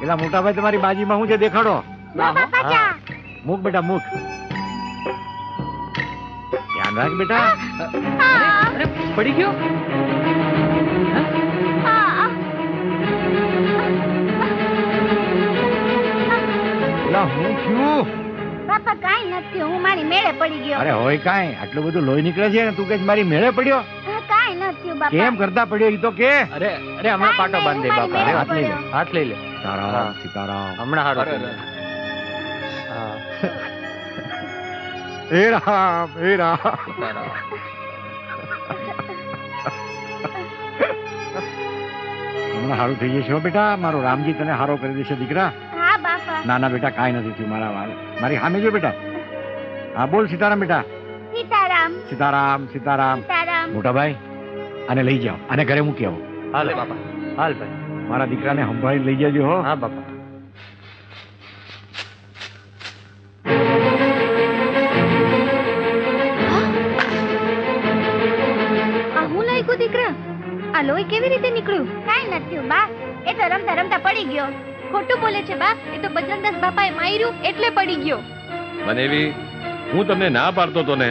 પેલા મોટા ભાઈ તમારી બાજીમાં હું છે? દેખાડો. મૂક બેટા મૂક. ધ્યાન રાખ બેટા. અરે પડી ગયો? હા. હું. થયું બાપા કાંઈ નથી. હું મારી મેળે પડી ગયો. અરે હોય કાંઈ? આટલું બધું લોહી નીકળે છે ને? તું કે મારી મેળે પડ્યો? કેમ કરતા પડ્યો ઈ તો કે? અરે અરે હમણાં પાટો બાંધ દે બાપા. અરે હાથ લઈ લે. હાથ લઈ લે. સીતારામ. સીતારામ. હમણાં હારો હા હે રામ હે રામ. હમણાં સારું થઈ જશે હો બેટા. મારો રામજી તને હારો કરી દેશે દીકરા. નાના ના ના બેટા કાંઈ નથી થયું મારા વાળ. મારી સામે જો બેટા. હા બોલ સીતારામ બેટા. સીતારામ. સીતારામ સીતારામ. સીતારામ. મોટા ભાઈ આને લઈ જાઓ. અને ઘરે મૂકી આવો. હાલ બાપા. હાલ ભાઈ. મારા દીકરાને સંભાળી લઈ જજો હો. હા બાપા. આ હું લાગ્યું દીકરા? આ લોહી કેવી રીતે નીકળ્યું? કાંઈ નથી બા એ તો રમતા રમતા પડી ગયો. ખોટું બોલે છે બા એ તો બજરંગદાસ બાપાએ માર્યું એટલે પડી ગયો. મને એવી હું તમને ના પાડતો તો ને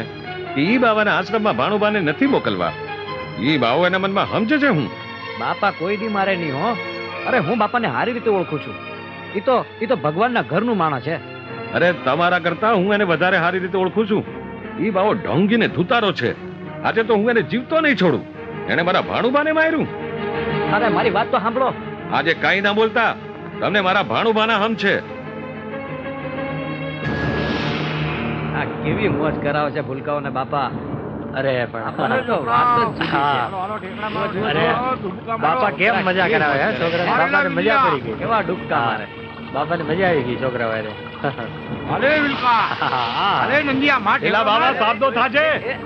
કે ઈ બાવાના આશ્રમમાં ભાણુબાને નથી મોકલવા. ઈ બાવો એના મનમાં સમજે છે હું. બાપા કોઈ દી મારે નહીં હો. અરે હું બાપાને સારી રીતે ઓળખું છું. ઈ તો ઈ તો ભગવાનના ઘરનું માણસ છે. અરે તમારા કરતા હું એને વધારે સારી રીતે ઓળખું છું. ઈ બાવો ઢોંગીને ધુતારો છે. આજે તો હું એને જીવતો નહીં છોડું. એને મારા ભાણુબાને માર્યું. અરે મારી વાત તો સાંભળો. આજે કાંઈ ના બોલતા. તમને મારા ભાણુબાના હમ છે. આ કેવી મોજ કરાવે છે ભૂલકાઓને બાપા. અરે પણ બાપા કેમ મજા કરાવે હે? છોકરા બાપાને મજા પડી ગઈ. કેવા ડૂબકા મારે. બાપાને મજા આવી ગઈ છોકરા વારે. અરે વિલકા. અરે નંદિયા માટે એલા બાવા સાબદો થાજે.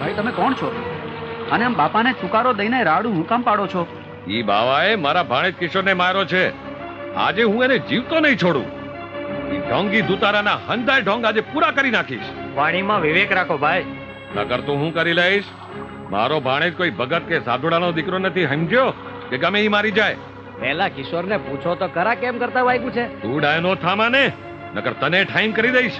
ભાઈ તમે કોણ છો? અને આમ બાપાને ચુકારો દઈને રાડું હું કામ પાડો છો? ઈ બાવાએ મારા ભાણેજ કિશોરને માર્યો છે. આજે હું એને જીવતો નહીં છોડું. ઢોંગી ધુતારાના હંધાય ઢોંગ આજે પૂરા કરી નાખીશ. વાણીમાં વિવેક રાખો ભાઈ. નકર તો હું કરી લઈશ. મારો ભાણેજ કોઈ ભગત કે સાધુડાનો દીકરો નથી સમજ્યો? કે ગમે ઈ મારી જાય. પહેલા કિશોરને પૂછો તો કરા કેમ કરતા વાગ્યું છે? તું ડાયનો થામા ને નકર તને ઠાઈમ કરી દઈશ.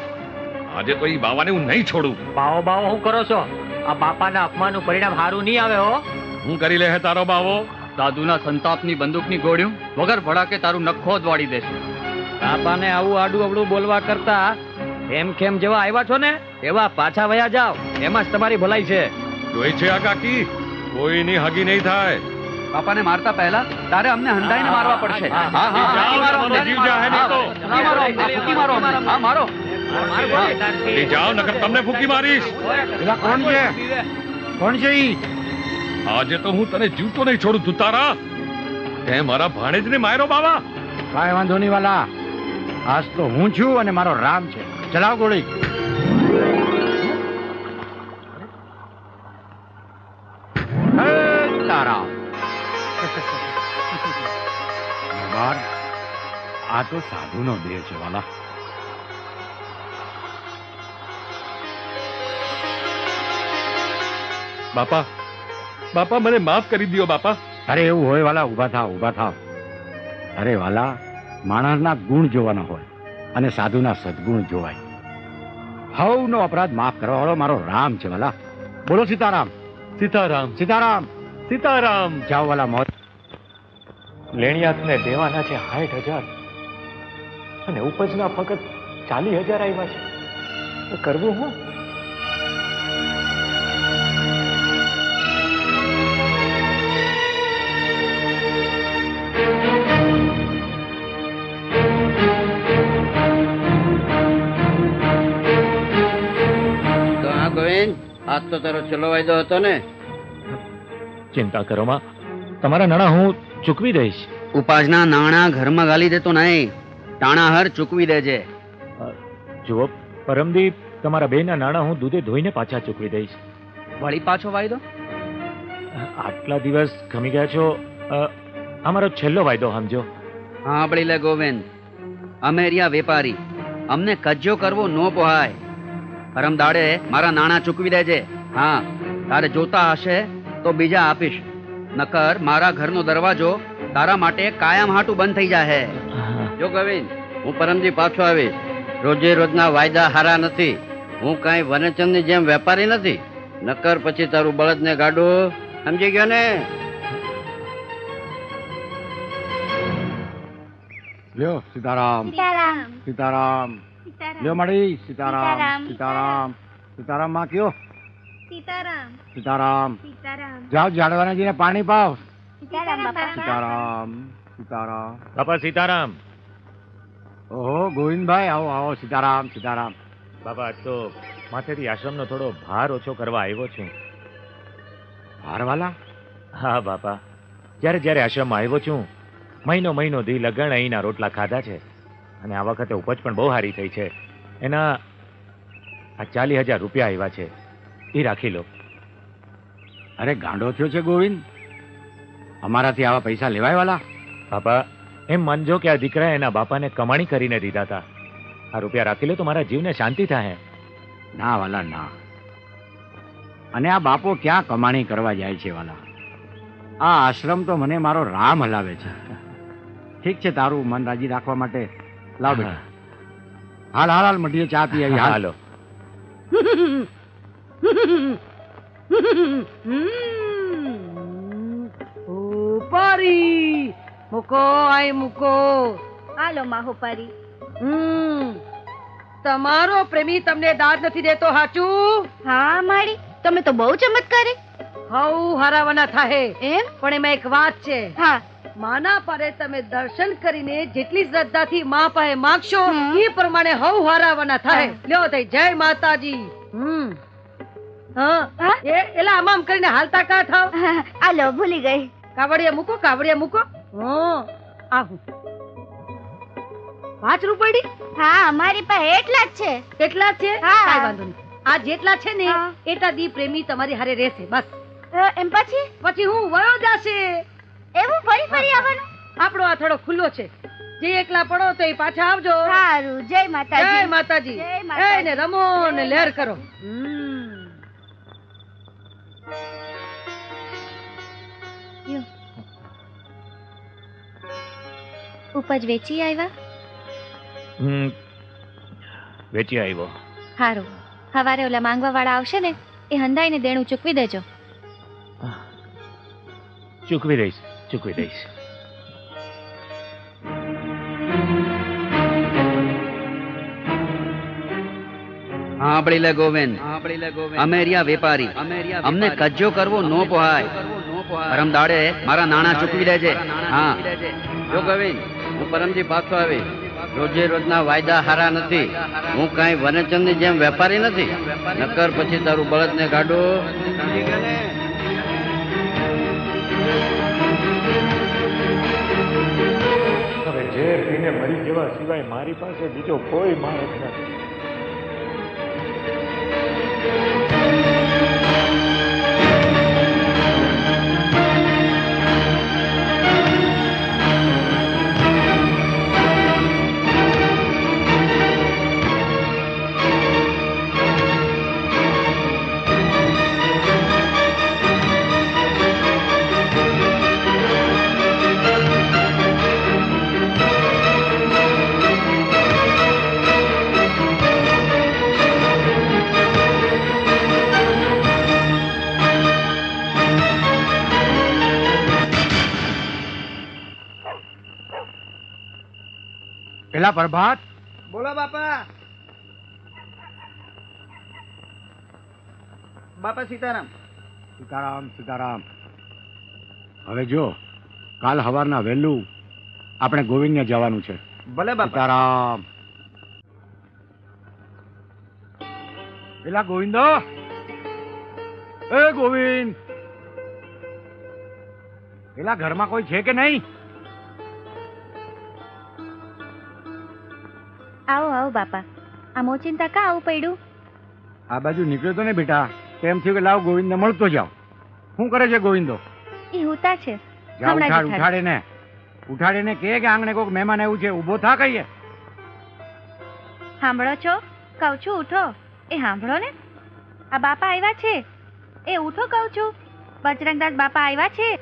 આજે તો ઈ બાવાને હું નહીં છોડું. બાવો બાવો હું કરો છો? આ બાપાના અપમાનનું પરિણામ સારું નહીં આવે હો. હું કરી લે તારો બાવો? સાધુના સંતાપની બંદૂકની ગોળ્યું વગર ભડાકે તારું નખો જ વાળી દેશે. બાપાને આવું આડું અવળું બોલવા કરતા એમ કેમ જેવા આવ્યા છો ને એવા પાછા વયા જાઓ. એમાં જ તમારી ભલાઈ છે. જોઈ છે આ કાકી? કોઈની હગી નહીં થાય. બાપાને મારતા પહેલા તારે અમને હંડાઈને મારવા પડશે. હા, હા મારો હા, ફૂંકી મારો હા મારો. જાઓ નકર તમને ફૂકી મારીશ. પેલા કોણ છે? કોણ છે ઈ? આજે તો હું તને જીવતો નહીં છોડું તું તારા. તે મારા ભાણેજને માર્યો બાવા. કાંઈ વાંધો નહીં વાલા. આજ તો હું છું અને મારો રામ છે. ચલાવ ગોળી. તારા. આ તો સાધુનો દેહ છે વાલા. બાપા બાપા મને માફ કરી દ્યો બાપા. અરે એવું હોય વાલા. ઊભા થાવ ઊભા થાવ. અરે વાલા માણસના ગુણ જોવાના હોય અને સાધુના સદગુણ જોવાય. હવનો અપરાધ માફ કરવાવાળો મારો રામ છે વાલા. બોલો સીતારામ. સીતારામ. સીતારામ. સીતારામ. જાઓ વાલા મોત. લેણિયાતને દેવાના છે સાઠ હજાર. અને ઉપજના ફક્ત ચાલીસ હજાર આવ્યા છે. કરવું હું? તો ગોવિંદ આજ તો તારો છેલ્લો વાયદો હતો ને. ચિંતા કરો માં. તમારા નાણાં હું ચૂકવી દઈશ. ઉપાસના નાણા ઘરમાં ગાલી દેતો નહીં. ટાણાહર ચૂકવી દેજે. જુઓ પરમદીપ તમારા બેના નાણાં હું દૂધે ધોઈને પાછા ચૂકવી દઈશ. વળી પાછો વાયદો? આટલા દિવસ ખમી ગયા છો. અમારો છેલ્લો વાયદો સમજો. હા સાંભળી લે ગોવિંદ. અમે રહ્યા વેપારી. અમને કજ્જો કરવો ન પોહાય. પરમ દાડે મારા નાણાં ચૂકવી દેજે. હા તારે જોતા હશે તો બીજા આપીશ. નકર મારા ઘરનો દરવાજો તારા માટે કાયમ હાટું બંધ થઈ જાહે. જો ગવિંદ હું પરમજી પાછો આવીશ. રોજે રોજના વાયદા હારા નથી. હું કાંઈ વનચંદની જેમ વેપારી નથી. નકર પછી તારું બળદને ગાડું. સમજી ગયો ને? લ્યો સીતારામ સીતારામ. સીતારામ. સીતારામ. લ્યો મળી સીતારામ સીતારામ. સીતારામ. સીતારામમાં કયો? સીતારામ. સીતારામ. સીતારામ. જાઓ ઝાડવાના જઈને પાણી પાવ. સીતારામ સીતારામ સીતારામ. બાપા સીતારામ. ઓહો ગોવિંદભાઈ આવો આવો સીતારામ સીતારામ. બાપા તો માથેથી આશ્રમનો થોડો ભાર ઓછો કરવા આવ્યો છું. ભારવાલા? હા બાપા. જ્યારે જ્યારે આશ્રમમાં આવ્યો છું મહિનો મહિનો દી લગણ અહીંના રોટલા ખાધા છે. અને આ વખતે ઉપજ પણ બહુ સારી થઈ છે. એના આ ચાલીસ હજાર રૂપિયા આવ્યા છે. એ રાખી લો. અરે ગાંડો થયો છે ગોવિંદ? અમારાથી આવા પૈસા લેવાય વાલા? બાપા એમ માનજો કે આ દીકરાએ એના બાપાને કમાણી કરીને દીધા હતા આ રૂપિયા રાખી લો તો મારા જીવને શાંતિ થાય ના વાલા ના. અને આ બાપો ક્યાં કમાણી કરવા જાય છે વાલા? આ આશ્રમ તો મને મારો રામ હલાવે છે. ઠીક છે તારું મન રાજી રાખવા માટે લાવ બેટા. હાલ હાલ હાલ મટીએ ચા પી આવી હાલ. ઉપારી મૂકો આય મૂકો. હાલો માહુપારી હમ તમારો પ્રેમી તમને દાદ નથી દેતો હાચું? હા માડી તમે તો બહુ ચમત્કારી. હવ હારાવાના થાહે. એમ? પણ એમાં એક વાત છે. હા. માના પારે તમે દર્શન કરીને જેટલી શ્રદ્ધાથી મા પાસે માગશો એ પ્રમાણે હવ હારાવાના થાય. લ્યો થઈ જય માતાજી. હમ? એ એલા આમ આમ કરીને હાલતા કા થાવ? હાલો ભૂલી ગઈ. કાવડિયા મૂકો કાવડિયા મૂકો. હં આહું. પાંચ રૂપડી હા અમારી પાસે એટલા જ છે. કેટલા છે? હા. કાંઈ વાંધો નહીં. આ જેટલા છે ને એટલા દી પ્રેમી તમારી હારે રહેશે બસ. એમ પછી? પછી હું વયો જાશે. એવું? ફરી ફરી આવવાનું? આપણો આ થોડો ખુલ્લો છે. જે એકલા પડો તો એ પાછા આવજો. સારું. જય જય માતાજી. જય માતાજી. એ ને રમો ને લહેર કરો. ઉપજ વેચી આવ્યા? હમ. વેચી આવ્યો. સારું સવારે ઓલા માંગવા વાળા આવશે ને એ હંધાઈને દેણું ચૂકવી દેજો. ચૂકવી દઈશ. ચૂકવી દઈશ સાંભળી લે ગોવિંદ અમેરિયા વેપારી અમને કજ્જો કરવો નો પોહાય પરમ દાડે મારા નાણાં ચૂકવી દેજે હા જો ગોવિંદ હું પરમજી પાછો આવી. રોજે રોજના વાયદા હારા નથી. હું કાંઈ વનચંદની જેમ વેપારી નથી. નકર પછી તારું બળદને ગાડું. ઝેર પીને મરી જવા સિવાય મારી પાસે બીજો કોઈ માણસ નથી. પેલા પ્રભાત. બોલો બાપા. બાપા સીતારામ. સીતારામ સીતારામ. હવે જો કાલ સવારના વહેલું આપણે ગોવિંદને જવાનું છે. ભલે સીતારામ. પેલા ગોવિંદો. એ ગોવિંદ. પેલા ઘરમાં કોઈ છે કે નહીં? આવો બાપા. આ મોચિંતા કા આવું પડ્યું? આ બાજુ નીકળ્યો તો ને બેટા. તેમ થયું કે લાવ ગોવિંદને મળતો જાવ શું કરે છે ગોવિંદો? એ હુતા છે. જા ઉઠાડ ને ઉઠાડે. ને કે આંગણે કોઈક મહેમાન આવ્યું છે? ઊભો થા કહીએ. સાંભળો છો? કહું છું ઉઠો. એ સાંભળો ને. આ બાપા આવ્યા છે. એ ઉઠો કહું છું. બજરંગદાસ બાપા આવ્યા છે.